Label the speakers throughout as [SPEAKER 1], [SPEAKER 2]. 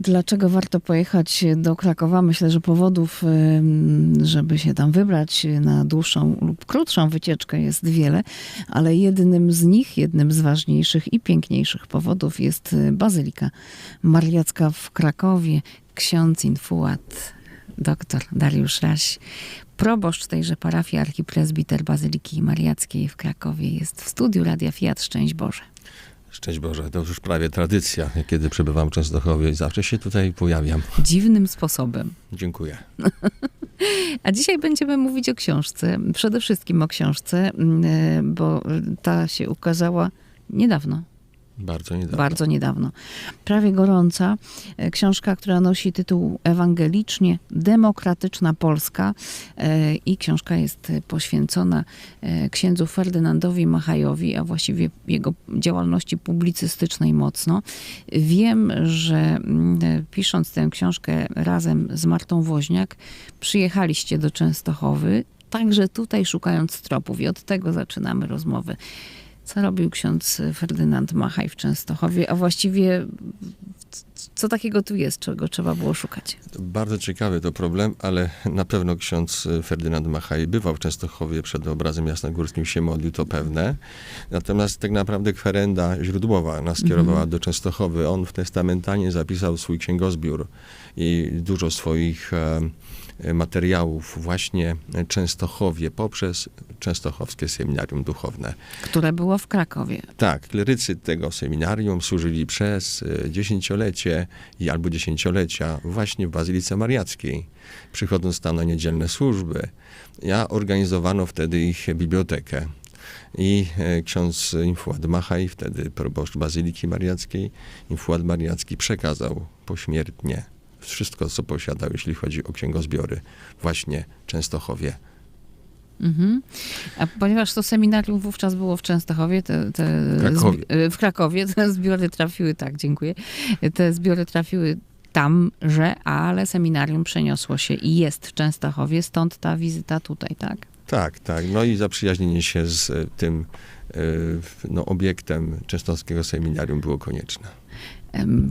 [SPEAKER 1] Dlaczego warto pojechać do Krakowa? Myślę, że powodów, żeby się tam wybrać na dłuższą lub krótszą wycieczkę jest wiele, ale jednym z nich, jednym z ważniejszych i piękniejszych powodów jest y, Bazylika Mariacka w Krakowie. Ksiądz infuat, doktor Dariusz Raś, proboszcz tejże parafii archipresbiter Bazyliki Mariackiej w Krakowie jest w studiu Radia Fiat. Szczęść Boże.
[SPEAKER 2] Szczęść Boże, to już prawie tradycja, kiedy przebywam w Częstochowie i zawsze się tutaj pojawiam.
[SPEAKER 1] Dziwnym sposobem.
[SPEAKER 2] Dziękuję.
[SPEAKER 1] A dzisiaj będziemy mówić o książce. Przede wszystkim o książce, mm, bo ta się ukazała niedawno.
[SPEAKER 2] Bardzo niedawno.
[SPEAKER 1] Bardzo niedawno. Prawie gorąca. E, Książka, która nosi tytuł Ewangelicznie Demokratyczna Polska E, i książka jest poświęcona e, księdzu Ferdynandowi Machajowi, a właściwie jego działalności publicystycznej mocno. Wiem, że mm, pisząc tę książkę razem z Martą Woźniak, przyjechaliście do Częstochowy, także tutaj szukając tropów i od tego zaczynamy rozmowę. Co robił ksiądz Ferdynand Machaj w Częstochowie, a właściwie co takiego tu jest, czego trzeba było szukać?
[SPEAKER 2] Bardzo ciekawy to problem, ale na pewno ksiądz Ferdynand Machaj bywał w Częstochowie przed obrazem jasnogórskim, się modlił, to pewne. Natomiast tak naprawdę kwerenda źródłowa nas kierowała do Częstochowy. On w testamentalnie zapisał swój księgozbiór i dużo swoich e, materiałów właśnie Częstochowie poprzez Częstochowskie Seminarium Duchowne.
[SPEAKER 1] Które było w Krakowie.
[SPEAKER 2] Tak, klerycy tego seminarium służyli przez e, dziesięciolecie i albo dziesięciolecia właśnie w Bazylice Mariackiej, przychodząc tam na niedzielne służby. Ja organizowano wtedy ich bibliotekę. I e, ksiądz Infuad Machaj, wtedy proboszcz Bazyliki Mariackiej, Infuad Mariacki przekazał pośmiertnie wszystko, co posiadał, jeśli chodzi o księgozbiory, właśnie Częstochowie.
[SPEAKER 1] Mhm. A ponieważ to seminarium wówczas było w Częstochowie, te, te
[SPEAKER 2] Krakowie.
[SPEAKER 1] w Krakowie, te zbiory trafiły, tak, dziękuję, te zbiory trafiły tamże, ale seminarium przeniosło się i jest w Częstochowie, stąd ta wizyta tutaj, tak?
[SPEAKER 2] Tak, tak. No i zaprzyjaźnienie się z e, tym e, no, obiektem Częstochowskiego Seminarium było konieczne.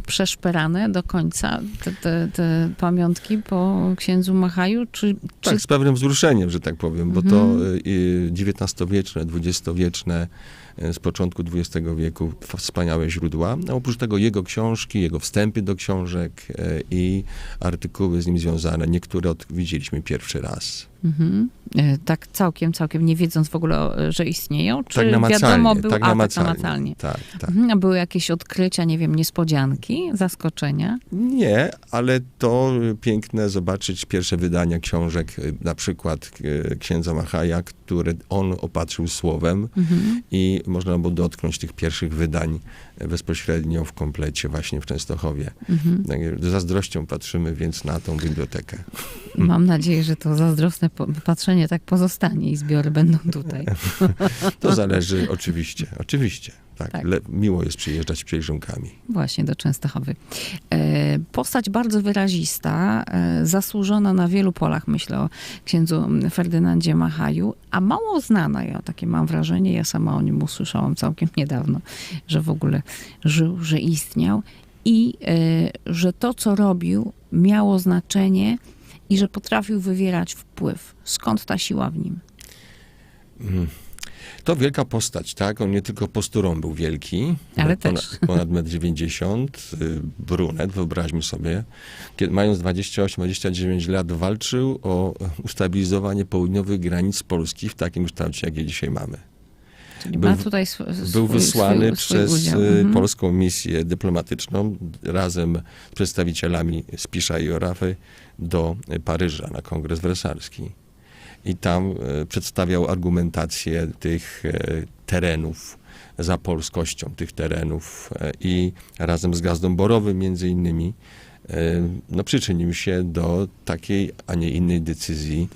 [SPEAKER 1] Przeszperane do końca te, te, te pamiątki po księdzu Machaju, czy, czy
[SPEAKER 2] Tak, z pewnym wzruszeniem, że tak powiem, bo to y, XIX-wieczne, XX-wieczne, y, z początku XX wieku wspaniałe źródła. A oprócz tego jego książki, jego wstępy do książek y, i artykuły z nim związane. Niektóre widzieliśmy pierwszy raz.
[SPEAKER 1] Mhm. E, Tak całkiem, całkiem nie wiedząc w ogóle, że istnieją? Czy
[SPEAKER 2] tak namacalnie.
[SPEAKER 1] wiadomo było,
[SPEAKER 2] tak
[SPEAKER 1] a,
[SPEAKER 2] namacalnie.
[SPEAKER 1] tak namacalnie.
[SPEAKER 2] Tak, tak.
[SPEAKER 1] Mhm. A były jakieś odkrycia, nie wiem, niespodzianki, zaskoczenia?
[SPEAKER 2] Nie, ale to piękne zobaczyć pierwsze wydania książek, y, na przykład y, księdza Machaja, które on opatrzył słowem
[SPEAKER 1] Mhm.
[SPEAKER 2] i można było dotknąć tych pierwszych wydań bezpośrednio w komplecie właśnie w Częstochowie.
[SPEAKER 1] Mhm.
[SPEAKER 2] Z zazdrością patrzymy więc na tą bibliotekę.
[SPEAKER 1] Mam nadzieję, że to zazdrosne patrzenie tak pozostanie i zbiory będą tutaj.
[SPEAKER 2] To zależy oczywiście, oczywiście. Tak,
[SPEAKER 1] Tak.
[SPEAKER 2] Le, miło jest przyjeżdżać pielgrzymkami.
[SPEAKER 1] Właśnie do Częstochowy. E, Postać bardzo wyrazista, e, zasłużona na wielu polach, myślę o księdzu Ferdynandzie Machaju, a mało znana, ja takie mam wrażenie, ja sama o nim usłyszałam całkiem niedawno, że w ogóle żył, że istniał i e, że to, co robił, miało znaczenie i że potrafił wywierać wpływ. Skąd ta siła w nim?
[SPEAKER 2] Mm. To wielka postać, tak? On nie tylko posturą był wielki,
[SPEAKER 1] Ale
[SPEAKER 2] ponad,
[SPEAKER 1] też.
[SPEAKER 2] ponad 1,90 m, brunet, wyobraźmy sobie. Kiedy, mając 28-29 lat walczył o ustabilizowanie południowych granic Polski w takim kształcie, jak je dzisiaj mamy.
[SPEAKER 1] Czyli
[SPEAKER 2] Był
[SPEAKER 1] tutaj sw- swój,
[SPEAKER 2] Był wysłany
[SPEAKER 1] swój, swój
[SPEAKER 2] przez y,
[SPEAKER 1] Mhm.
[SPEAKER 2] polską misję dyplomatyczną razem z przedstawicielami Spisza i Orafy do y, Paryża na kongres wersalski. I tam y, przedstawiał argumentację tych y, terenów, za polskością tych terenów y, i razem z Gazdą Borowym między innymi no, przyczynił się do takiej, a nie innej decyzji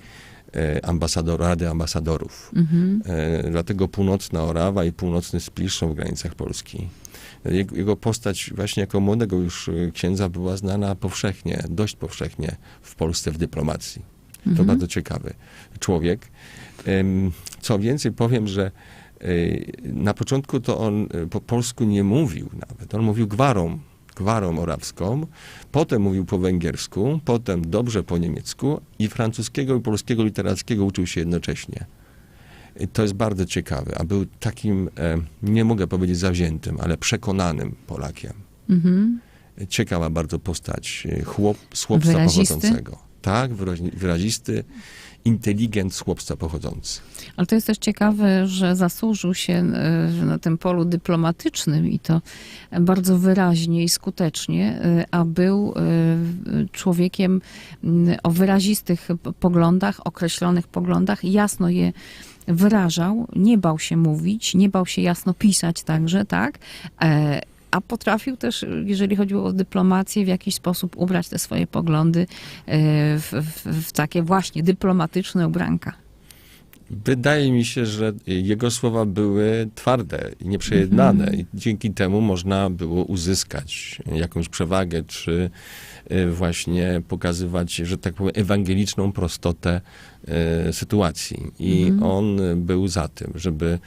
[SPEAKER 2] ambasador, Rady Ambasadorów.
[SPEAKER 1] Mhm.
[SPEAKER 2] E, Dlatego północna Orawa i północny Splisz są w granicach Polski. Jego, postać właśnie jako młodego już e, księdza była znana powszechnie, dość powszechnie w Polsce w dyplomacji. To
[SPEAKER 1] Mhm.
[SPEAKER 2] bardzo ciekawy człowiek. Co więcej, powiem, że e, na początku to on e, po polsku nie mówił nawet. On mówił gwarą. gwarą orawską, potem mówił po węgiersku, potem dobrze po niemiecku i francuskiego i polskiego literackiego uczył się jednocześnie. I To jest bardzo ciekawe, a był takim, e, nie mogę powiedzieć zawziętym, ale przekonanym Polakiem.
[SPEAKER 1] Mhm.
[SPEAKER 2] Ciekawa bardzo postać e, chłop, z chłopca pochodzącego. Tak, wyrazi- wyrazisty, inteligent z chłopca pochodzący.
[SPEAKER 1] Ale to jest też ciekawe, że zasłużył się e, na tym polu dyplomatycznym i to bardzo wyraźnie i skutecznie, e, a był e, człowiekiem o wyrazistych poglądach, określonych poglądach, jasno je wyrażał, nie bał się mówić, nie bał się jasno pisać także, tak? E, A potrafił też, jeżeli chodziło o dyplomację, w jakiś sposób ubrać te swoje poglądy e, w, w, w takie właśnie dyplomatyczne ubranka.
[SPEAKER 2] Wydaje mi się, że jego słowa były twarde i nieprzejednane
[SPEAKER 1] Mhm.
[SPEAKER 2] i dzięki temu można było uzyskać jakąś przewagę, czy y, właśnie pokazywać, że tak powiem, ewangeliczną prostotę y, sytuacji. I
[SPEAKER 1] Mhm.
[SPEAKER 2] on był za tym, żeby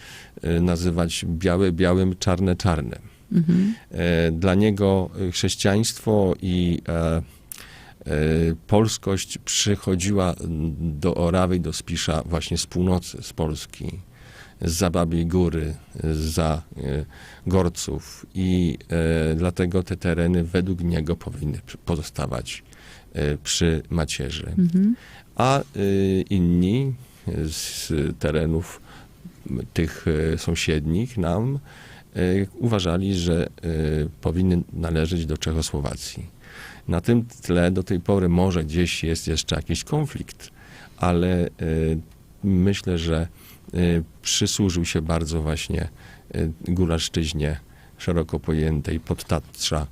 [SPEAKER 2] nazywać białe białym, czarne czarnym.
[SPEAKER 1] Mhm.
[SPEAKER 2] E, Dla niego chrześcijaństwo i e, e, polskość przychodziła do Orawy i do Spisza właśnie z północy, z Polski, z Zababiej Góry, za Gorców i dlatego te tereny według niego powinny pozostawać przy macierzy.
[SPEAKER 1] Mhm.
[SPEAKER 2] A inni z terenów tych sąsiednich nam uważali, że y, powinny należeć do Czechosłowacji. Na tym tle do tej pory może gdzieś jest jeszcze jakiś konflikt, ale y, myślę, że przysłużył się bardzo właśnie Góralszczyźnie szeroko pojętej, podtatrza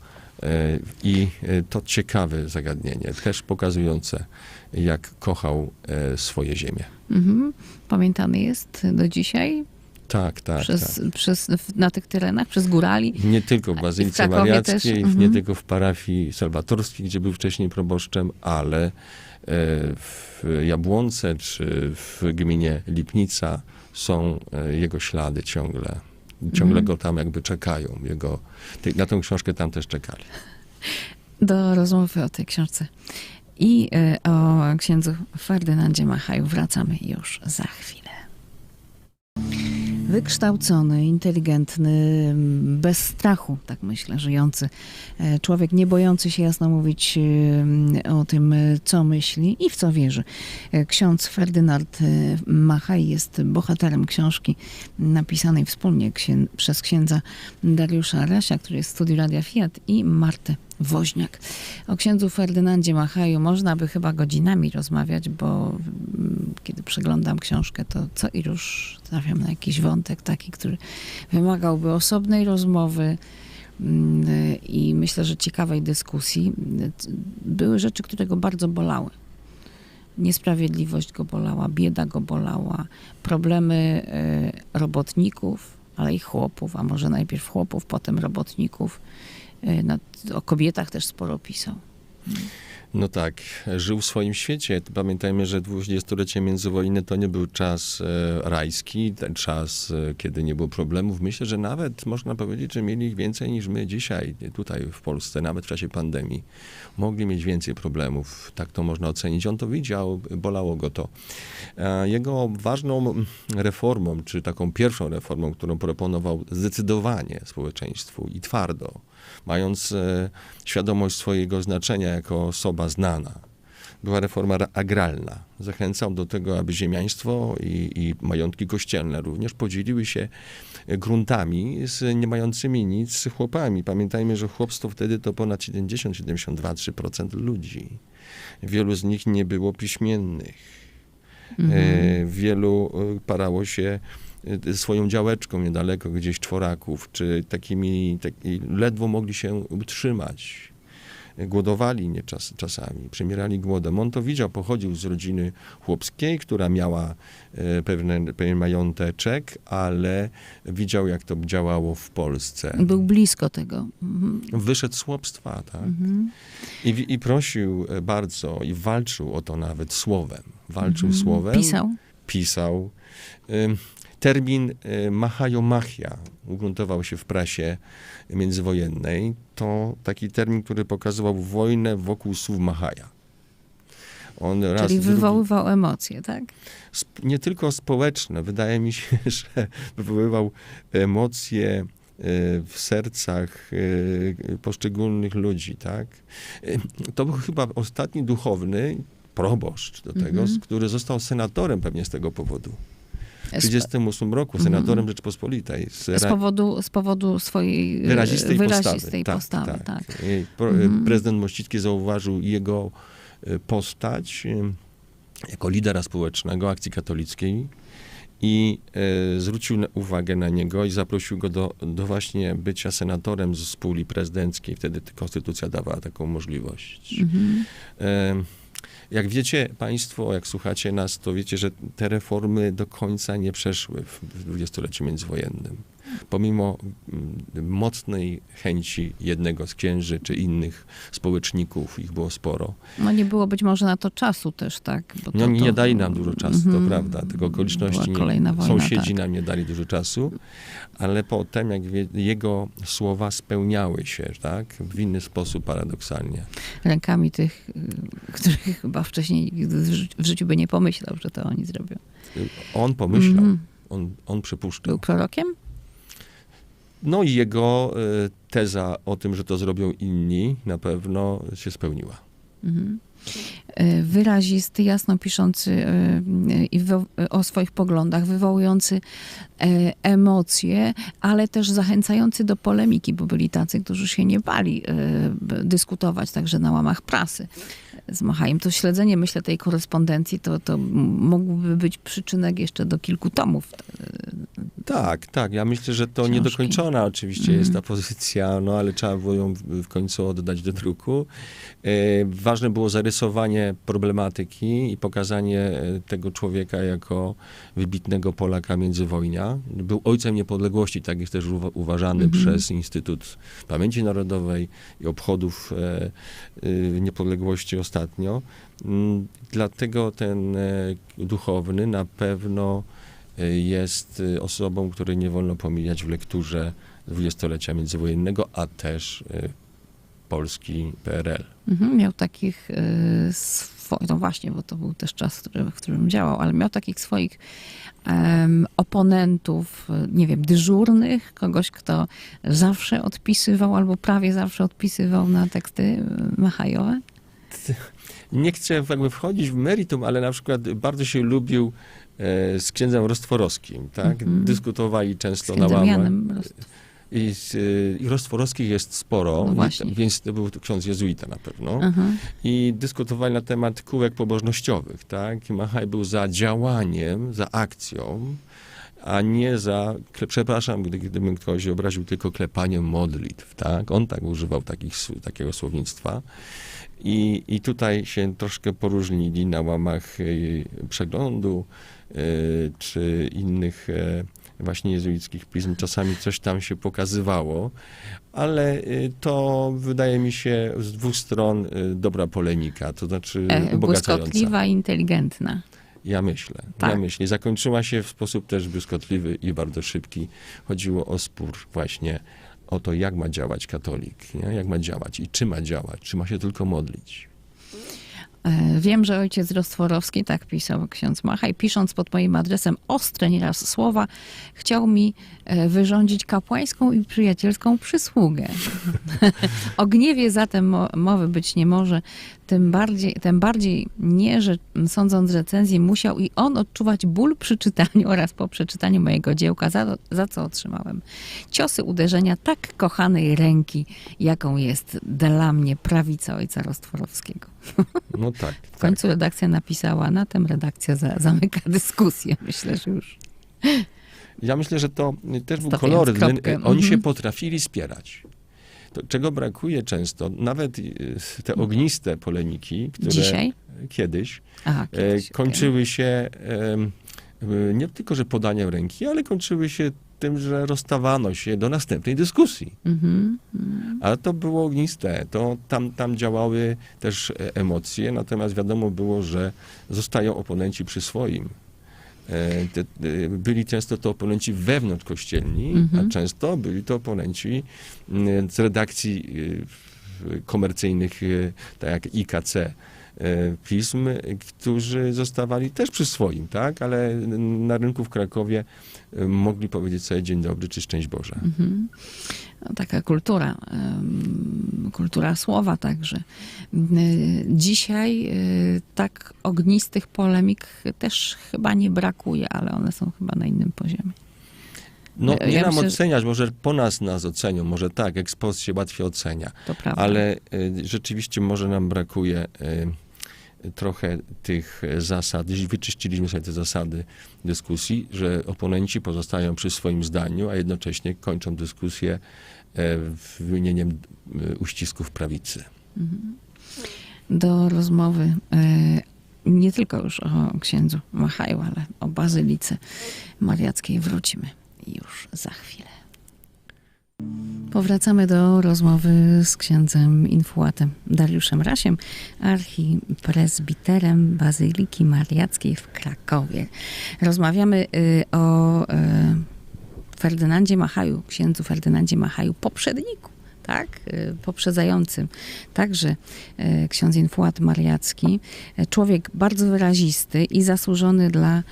[SPEAKER 2] i to ciekawe zagadnienie, też pokazujące, jak kochał e, swoje ziemię.
[SPEAKER 1] Mhm. Pamiętany jest do dzisiaj
[SPEAKER 2] Tak, tak,
[SPEAKER 1] przez,
[SPEAKER 2] tak.
[SPEAKER 1] przez, na tych terenach, przez górali.
[SPEAKER 2] Nie tylko w Bazylice Mariackiej,
[SPEAKER 1] też,
[SPEAKER 2] nie
[SPEAKER 1] mhm.
[SPEAKER 2] tylko w parafii salwatorskiej, gdzie był wcześniej proboszczem, ale e, w Jabłonce czy w gminie Lipnica są e, jego ślady ciągle. Ciągle
[SPEAKER 1] Mhm.
[SPEAKER 2] go tam jakby czekają. Jego, na tę książkę tam też czekali.
[SPEAKER 1] Do rozmowy o tej książce i e, o księdzu Ferdynandzie Machaju wracamy już za chwilę. Wykształcony, inteligentny, m, bez strachu, tak myślę, żyjący e, człowiek, nie bojący się jasno mówić e, o tym, e, co myśli i w co wierzy. Ksiądz Ferdynand Machaj jest bohaterem książki napisanej wspólnie księ- przez księdza Dariusza Rasia, który jest w studiu Radia Fiat i Martę Woźniak. O księdzu Ferdynandzie Machaju można by chyba godzinami rozmawiać, bo mm, kiedy przeglądam książkę, to co i róż trafiam na jakiś wątek taki, który wymagałby osobnej rozmowy mm, i myślę, że ciekawej dyskusji. Były rzeczy, które go bardzo bolały. Niesprawiedliwość go bolała, bieda go bolała, problemy e, robotników, ale i chłopów, a może najpierw chłopów, potem robotników. E, Na, o kobietach też sporo pisał.
[SPEAKER 2] No tak, żył w swoim świecie. Pamiętajmy, że dwudziestolecie międzywojenny to nie był czas e, rajski, ten czas, e, kiedy nie było problemów. Myślę, że nawet można powiedzieć, że mieli ich więcej niż my dzisiaj, tutaj w Polsce, nawet w czasie pandemii. Mogli mieć więcej problemów, tak to można ocenić. On to widział, bolało go to. Jego ważną reformą, czy taką pierwszą reformą, którą proponował zdecydowanie społeczeństwu i twardo, mając e, świadomość swojego znaczenia jako osoba znana. Była reforma ra- agralna. Zachęcał do tego, aby ziemiaństwo i, i majątki kościelne również podzieliły się e, gruntami z nie mającymi nic chłopami. Pamiętajmy, że chłopstwo wtedy to ponad 70-72% ludzi. Wielu z nich nie było piśmiennych.
[SPEAKER 1] Mhm.
[SPEAKER 2] E, Wielu parało się swoją działeczką niedaleko gdzieś czworaków, czy takimi, taki, ledwo mogli się utrzymać. Głodowali nie czas, czasami, przemierali głodem. On to widział, pochodził z rodziny chłopskiej, która miała e, pewne, pewien mająteczek, ale widział, jak to działało w Polsce.
[SPEAKER 1] Był blisko tego. Mhm.
[SPEAKER 2] Wyszedł z chłopstwa, tak?
[SPEAKER 1] Mhm.
[SPEAKER 2] I, I prosił e, bardzo i walczył o to nawet słowem. Walczył
[SPEAKER 1] Mhm.
[SPEAKER 2] słowem
[SPEAKER 1] Pisał.
[SPEAKER 2] pisał. Termin e, Mahajomachia ugruntował się w prasie międzywojennej. To taki termin, który pokazywał wojnę wokół słów Mahaja. On
[SPEAKER 1] Czyli
[SPEAKER 2] drugi-
[SPEAKER 1] wywoływał emocje, tak?
[SPEAKER 2] nie tylko społeczne. Wydaje mi się, że wywoływał emocje e, w sercach e, poszczególnych ludzi, tak? To był chyba ostatni duchowny proboszcz do tego,
[SPEAKER 1] Mhm.
[SPEAKER 2] z- który został senatorem pewnie z tego powodu. W
[SPEAKER 1] Z,
[SPEAKER 2] 1938 roku
[SPEAKER 1] Mhm.
[SPEAKER 2] senatorem Rzeczpospolitej. Z,
[SPEAKER 1] z, powodu, z powodu swojej
[SPEAKER 2] wyrazistej,
[SPEAKER 1] wyrazistej
[SPEAKER 2] postawy.
[SPEAKER 1] postawy. tak.
[SPEAKER 2] Pro-
[SPEAKER 1] Mhm.
[SPEAKER 2] Prezydent Mościcki zauważył jego e, postać e, jako lidera społecznego akcji katolickiej i e, zwrócił uwagę na niego i zaprosił go do, do właśnie bycia senatorem z puli prezydenckiej. Wtedy konstytucja dawała taką możliwość.
[SPEAKER 1] Mhm.
[SPEAKER 2] E, Jak wiecie Państwo, jak słuchacie nas, to wiecie, że te reformy do końca nie przeszły w dwudziestoleciu międzywojennym. Pomimo mm, mocnej chęci jednego z księży czy innych społeczników, ich było sporo.
[SPEAKER 1] No nie było być może na to czasu też, tak?
[SPEAKER 2] No
[SPEAKER 1] to,
[SPEAKER 2] nie
[SPEAKER 1] to-
[SPEAKER 2] dali nam dużo czasu, to
[SPEAKER 1] Mhm.
[SPEAKER 2] prawda. Tylko okoliczności nie,
[SPEAKER 1] wojna,
[SPEAKER 2] sąsiedzi
[SPEAKER 1] tak.
[SPEAKER 2] nam nie dali dużo czasu, ale potem jak wie, jego słowa spełniały się, tak? W inny sposób paradoksalnie.
[SPEAKER 1] Rękami tych, y, których chyba wcześniej w ży- w życiu by nie pomyślał, że to oni zrobią.
[SPEAKER 2] On pomyślał,
[SPEAKER 1] Mhm.
[SPEAKER 2] on, on przypuszczał.
[SPEAKER 1] Był prorokiem?
[SPEAKER 2] No i jego y, teza o tym, że to zrobią inni, na pewno się spełniła.
[SPEAKER 1] Mhm. E, Wyrazisty, jasno piszący e, i o swoich poglądach, wywołujący e, emocje, ale też zachęcający do polemiki, bo byli tacy, którzy się nie bali dyskutować także na łamach prasy z Machajem. To śledzenie, myślę, tej korespondencji to, to mógłby być przyczynek jeszcze do kilku tomów.
[SPEAKER 2] Tak, tak. Ja myślę, że to
[SPEAKER 1] Książki.
[SPEAKER 2] niedokończona oczywiście
[SPEAKER 1] Mhm.
[SPEAKER 2] jest ta pozycja, no ale trzeba było ją w, końcu oddać do druku. E, ważne było zarysowanie problematyki i pokazanie e, tego człowieka jako wybitnego Polaka międzywojnia. Był ojcem niepodległości, tak jest też uwa- uważany
[SPEAKER 1] Mhm.
[SPEAKER 2] przez Instytut Pamięci Narodowej i obchodów e, e, niepodległości ostatnio. Mm, Dlatego ten e, duchowny na pewno jest e, osobą, której nie wolno pomijać w lekturze dwudziestolecia międzywojennego, a też e, Polski PRL.
[SPEAKER 1] Mhm, miał takich e, swoich, no właśnie, bo to był też czas, w którym działał, ale miał takich swoich em, oponentów, nie wiem, dyżurnych, kogoś, kto zawsze odpisywał albo prawie zawsze odpisywał na teksty Machajowe.
[SPEAKER 2] Nie chcę jakby wchodzić w meritum, ale na przykład bardzo się lubił e, z księdzem Rostworowskim, tak?
[SPEAKER 1] Mhm.
[SPEAKER 2] Dyskutowali często na łamach. I, I Rostworowskich jest sporo,
[SPEAKER 1] No
[SPEAKER 2] i- więc to był ksiądz jezuita na pewno. I dyskutowali na temat kółek pobożnościowych, tak? I Machaj był za działaniem, za akcją, a nie za, przepraszam, gdy, gdybym ktoś obraził, tylko klepaniem modlitw, tak? On tak używał takich, takiego słownictwa. I, I tutaj się troszkę poróżnili na łamach y, przeglądu y, czy innych e, właśnie jezuickich pism. Czasami coś tam się pokazywało, ale to wydaje mi się z dwóch stron dobra polemika, to znaczy
[SPEAKER 1] E,
[SPEAKER 2] ubogacająca.
[SPEAKER 1] błyskotliwa inteligentna.
[SPEAKER 2] Ja myślę, ja
[SPEAKER 1] Tak.
[SPEAKER 2] myślę. I zakończyła się w sposób też błyskotliwy i bardzo szybki. Chodziło o spór właśnie o to, jak ma działać katolik, nie? jak ma działać i czy ma działać, czy ma się tylko modlić.
[SPEAKER 1] E, Wiem, że ojciec Rostworowski, tak pisał ksiądz Machaj, pisząc pod moim adresem ostre nieraz słowa, chciał mi e, wyrządzić kapłańską i przyjacielską przysługę. o gniewie zatem mo- mowy być nie może, tym bardziej, tym bardziej nie, że sądząc recenzję musiał i on odczuwać ból przy czytaniu oraz po przeczytaniu mojego dziełka, za, za co otrzymałem ciosy uderzenia tak kochanej ręki, jaką jest dla mnie prawica ojca Rostworowskiego.
[SPEAKER 2] No tak.
[SPEAKER 1] W
[SPEAKER 2] tak.
[SPEAKER 1] końcu redakcja napisała, na tym redakcja za, zamyka dyskusję. Myślę, że już.
[SPEAKER 2] Ja myślę, że to też był
[SPEAKER 1] Stawiając
[SPEAKER 2] koloryt. Oni się
[SPEAKER 1] Mhm.
[SPEAKER 2] potrafili spierać. To, czego brakuje często, nawet y, te ogniste polemiki, które
[SPEAKER 1] Dzisiaj?
[SPEAKER 2] kiedyś
[SPEAKER 1] Aha,
[SPEAKER 2] e,
[SPEAKER 1] kiedyś,
[SPEAKER 2] kończyły się em, e, nie tylko, że podaniem ręki, ale kończyły się tym, że rozstawano się do następnej dyskusji.
[SPEAKER 1] Mhm, mhm.
[SPEAKER 2] Ale to było ogniste, to tam, tam działały też e, emocje, natomiast wiadomo było, że zostają oponenci przy swoim. E, te, e, byli często to oponenci wewnątrz kościelni,
[SPEAKER 1] Mhm.
[SPEAKER 2] a często byli to oponenci mm, z redakcji e, komercyjnych, tak jak IKC pism, którzy zostawali też przy swoim, tak, ale na rynku w Krakowie mogli powiedzieć sobie dzień dobry czy szczęść Boże.
[SPEAKER 1] Mhm. Taka kultura, kultura słowa także. Dzisiaj y, tak ognistych polemik też chyba nie brakuje, ale one są chyba na innym poziomie.
[SPEAKER 2] No,
[SPEAKER 1] Ja
[SPEAKER 2] nie nam
[SPEAKER 1] myślę,
[SPEAKER 2] oceniać, może po nas nas ocenią, może tak, ekspost się łatwiej ocenia, ale y, rzeczywiście może nam brakuje y, trochę tych zasad, jeśli wyczyściliśmy sobie te zasady dyskusji, że oponenci pozostają przy swoim zdaniu, a jednocześnie kończą dyskusję e, wymienieniem y, uścisków prawicy.
[SPEAKER 1] Do rozmowy e, nie tylko już o księdzu Machaju, ale o Bazylice Mariackiej wrócimy już za chwilę. Powracamy do rozmowy z księdzem Infułatem Dariuszem Rasiem, archipresbiterem Bazyliki Mariackiej w Krakowie. Rozmawiamy y, o y, Ferdynandzie Machaju, księdzu Ferdynandzie Machaju, poprzedniku, tak, y, poprzedzającym także ksiądz Infułat Mariacki, człowiek bardzo wyrazisty i zasłużony dla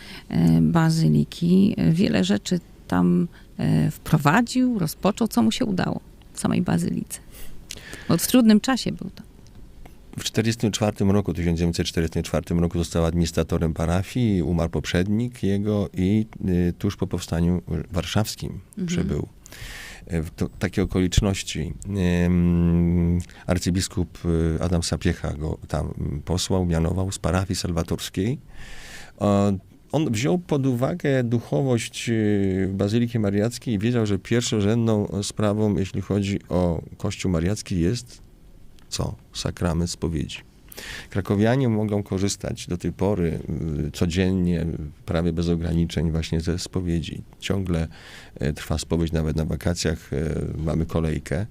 [SPEAKER 1] Bazyliki. Wiele rzeczy tam y, wprowadził, rozpoczął, co mu się udało w samej Bazylice. Bo w trudnym czasie był to.
[SPEAKER 2] W 1944 roku, 1944 roku został administratorem parafii, umarł poprzednik jego i y, tuż po powstaniu warszawskim
[SPEAKER 1] Mhm.
[SPEAKER 2] przybył. E, W to, takie okoliczności arcybiskup y, Adam Sapiecha go tam mm, posłał, mianował z parafii salwatorskiej. On wziął pod uwagę duchowość y, Bazyliki Mariackiej i wiedział, że pierwszorzędną sprawą, jeśli chodzi o Kościół Mariacki jest co? Sakrament spowiedzi. Krakowianie mogą korzystać do tej pory y, codziennie, prawie bez ograniczeń właśnie ze spowiedzi. Ciągle e, trwa spowiedź, nawet na wakacjach mamy kolejkę.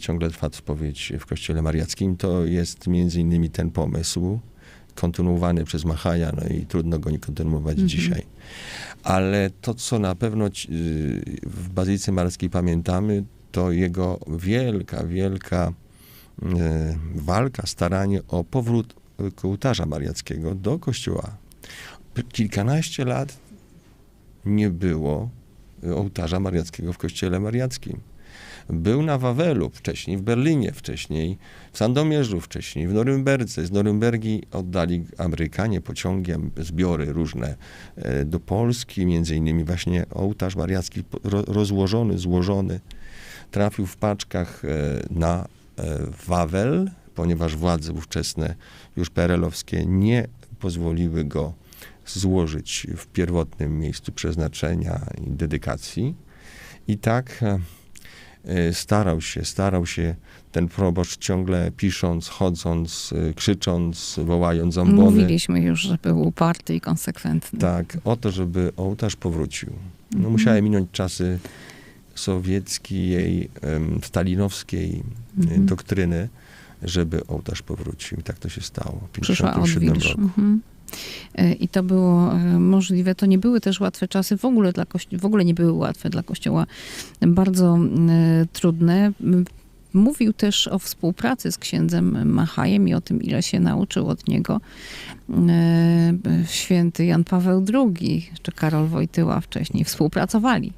[SPEAKER 2] Ciągle trwa spowiedź w kościele mariackim. To jest między innymi ten pomysł, kontynuowany przez Machaja, no i trudno go nie kontynuować
[SPEAKER 1] Mhm.
[SPEAKER 2] dzisiaj. Ale to, co na pewno y, w Bazylice Mariackiej pamiętamy, to jego wielka, wielka e, walka, staranie o powrót e, ołtarza mariackiego do kościoła. Kilkanaście lat nie było ołtarza mariackiego w kościele mariackim. Był na Wawelu wcześniej, w Berlinie wcześniej, w Sandomierzu wcześniej, w Norymberdze. Z Norymbergi oddali Amerykanie pociągiem zbiory różne e, do Polski, między innymi właśnie ołtarz mariacki rozłożony, złożony. Trafił w paczkach e, na e, Wawel, ponieważ władze ówczesne, już perelowskie, nie pozwoliły go złożyć w pierwotnym miejscu przeznaczenia i dedykacji. I tak starał się, starał się ten proboszcz ciągle pisząc, chodząc, e, krzycząc, wołając zambony.
[SPEAKER 1] Mówiliśmy już, że był uparty i konsekwentny.
[SPEAKER 2] Tak, o to, żeby ołtarz powrócił. No,
[SPEAKER 1] Mhm.
[SPEAKER 2] musiały minąć czasy sowieckiej, stalinowskiej e,
[SPEAKER 1] Mhm.
[SPEAKER 2] doktryny, żeby ołtarz powrócił. I tak to się stało w
[SPEAKER 1] Przyszła
[SPEAKER 2] 1957
[SPEAKER 1] odwilż.
[SPEAKER 2] roku.
[SPEAKER 1] Mhm. E, I to było e, możliwe. To nie były też łatwe czasy, w ogóle, dla kości- w ogóle nie były łatwe dla Kościoła. Bardzo e, trudne. Mówił też o współpracy z księdzem Machajem i o tym, ile się nauczył od niego święty Jan Paweł II czy Karol Wojtyła wcześniej. Współpracowali.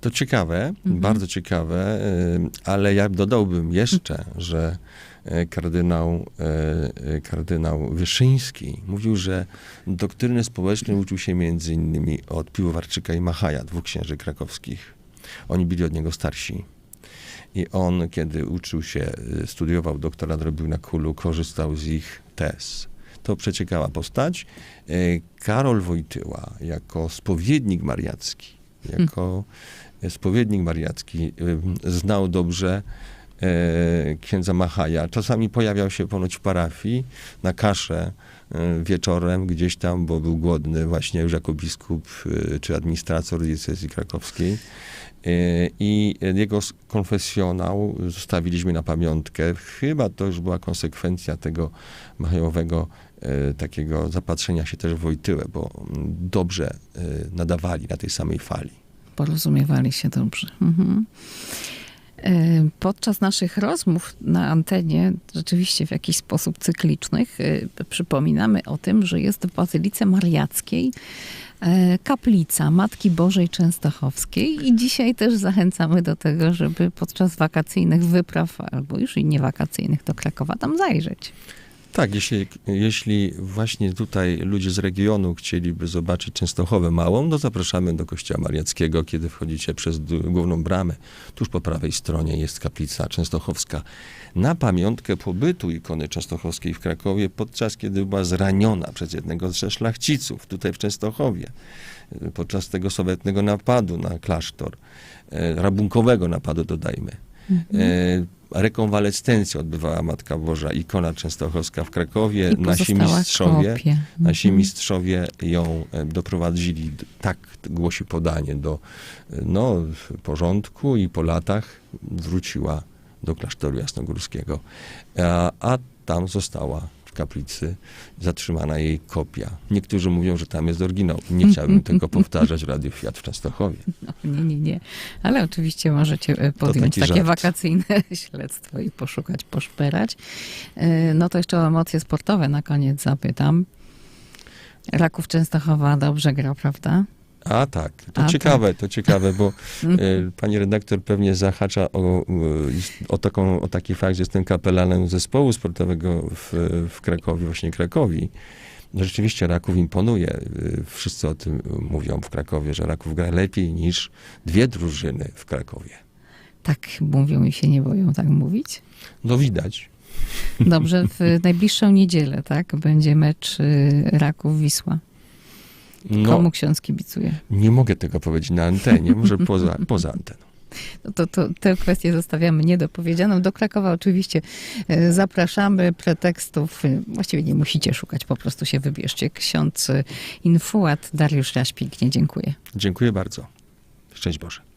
[SPEAKER 2] To ciekawe,
[SPEAKER 1] Mhm.
[SPEAKER 2] bardzo ciekawe, ale ja dodałbym jeszcze, że kardynał, e, e, kardynał Wyszyński mówił, że doktryny społecznej uczył się między innymi od Piwowarczyka i Machaja, dwóch księży krakowskich. Oni byli od niego starsi. I on, kiedy uczył się, studiował doktorat, robił na kulu, korzystał z ich tez. To przeciekała postać. E, Karol Wojtyła, jako spowiednik mariacki, jako spowiednik mariacki, znał dobrze e, księdza Machaja. Czasami pojawiał się ponoć w parafii na kaszę e, wieczorem gdzieś tam, bo był głodny właśnie już jako biskup y, czy administrator diecezji krakowskiej I jego konfesjonał zostawiliśmy na pamiątkę. Chyba to już była konsekwencja tego majowego e, takiego zapatrzenia się też w Wojtyłę, bo mm, dobrze e, nadawali na tej samej fali.
[SPEAKER 1] Porozumiewali się dobrze. Mhm. E, Podczas naszych rozmów na antenie, rzeczywiście w jakiś sposób cyklicznych, e, przypominamy o tym, że jest w Bazylice Mariackiej e, kaplica Matki Bożej Częstochowskiej i dzisiaj też zachęcamy do tego, żeby podczas wakacyjnych wypraw, albo już i niewakacyjnych do Krakowa tam zajrzeć.
[SPEAKER 2] Tak, jeśli, jeśli właśnie tutaj ludzie z regionu chcieliby zobaczyć Częstochowę Małą, to zapraszamy do Kościoła Mariackiego, kiedy wchodzicie przez główną bramę. Tuż po prawej stronie jest kaplica częstochowska. Na pamiątkę pobytu ikony częstochowskiej w Krakowie, podczas kiedy była zraniona przez jednego ze szlachciców tutaj w Częstochowie, y, podczas tego sowietnego napadu na klasztor, e, rabunkowego napadu dodajmy. E, rekonwalescencję odbywała Matka Boża, ikona częstochowska w Krakowie. Nasi mistrzowie,
[SPEAKER 1] kopia.
[SPEAKER 2] nasi
[SPEAKER 1] Mhm.
[SPEAKER 2] mistrzowie ją e, doprowadzili, tak głosi podanie, do e, no, porządku i po latach wróciła do klasztoru jasnogórskiego. A, a tam została kaplicy zatrzymana jej kopia. Niektórzy mówią, że tam jest oryginał. Nie chciałbym tego powtarzać w Radiu Fiat w Częstochowie.
[SPEAKER 1] No, nie, nie, nie. Ale oczywiście możecie e, podjąć
[SPEAKER 2] taki
[SPEAKER 1] takie
[SPEAKER 2] żart.
[SPEAKER 1] wakacyjne śledztwo i poszukać, poszperać. E, No to jeszcze o emocje sportowe na koniec zapytam. Raków Częstochowa dobrze gra, prawda?
[SPEAKER 2] A tak, to
[SPEAKER 1] A,
[SPEAKER 2] ciekawe, to ciekawe, bo
[SPEAKER 1] Mhm.
[SPEAKER 2] e, pani redaktor pewnie zahacza o, e, o, taką, o taki fakt, że jestem kapelanem zespołu sportowego w, w Krakowie, właśnie Krakowi. Rzeczywiście Raków imponuje. E, Wszyscy o tym mówią w Krakowie, że Raków gra lepiej niż dwie drużyny w Krakowie.
[SPEAKER 1] Tak mówią i się nie boją tak mówić.
[SPEAKER 2] No widać.
[SPEAKER 1] Dobrze, w najbliższą niedzielę, tak? Będzie mecz y, Raków-Wisła.
[SPEAKER 2] No,
[SPEAKER 1] Komu ksiądz kibicuje?
[SPEAKER 2] nie mogę tego powiedzieć na antenie, może poza, poza anteną.
[SPEAKER 1] No to, to tę kwestię zostawiamy niedopowiedzianą. Do Krakowa oczywiście e, zapraszamy. Pretekstów e, właściwie nie musicie szukać, po prostu się wybierzcie. Ksiądz e, Infuat Dariusz Raś, pięknie dziękuję.
[SPEAKER 2] Dziękuję bardzo. Szczęść Boże.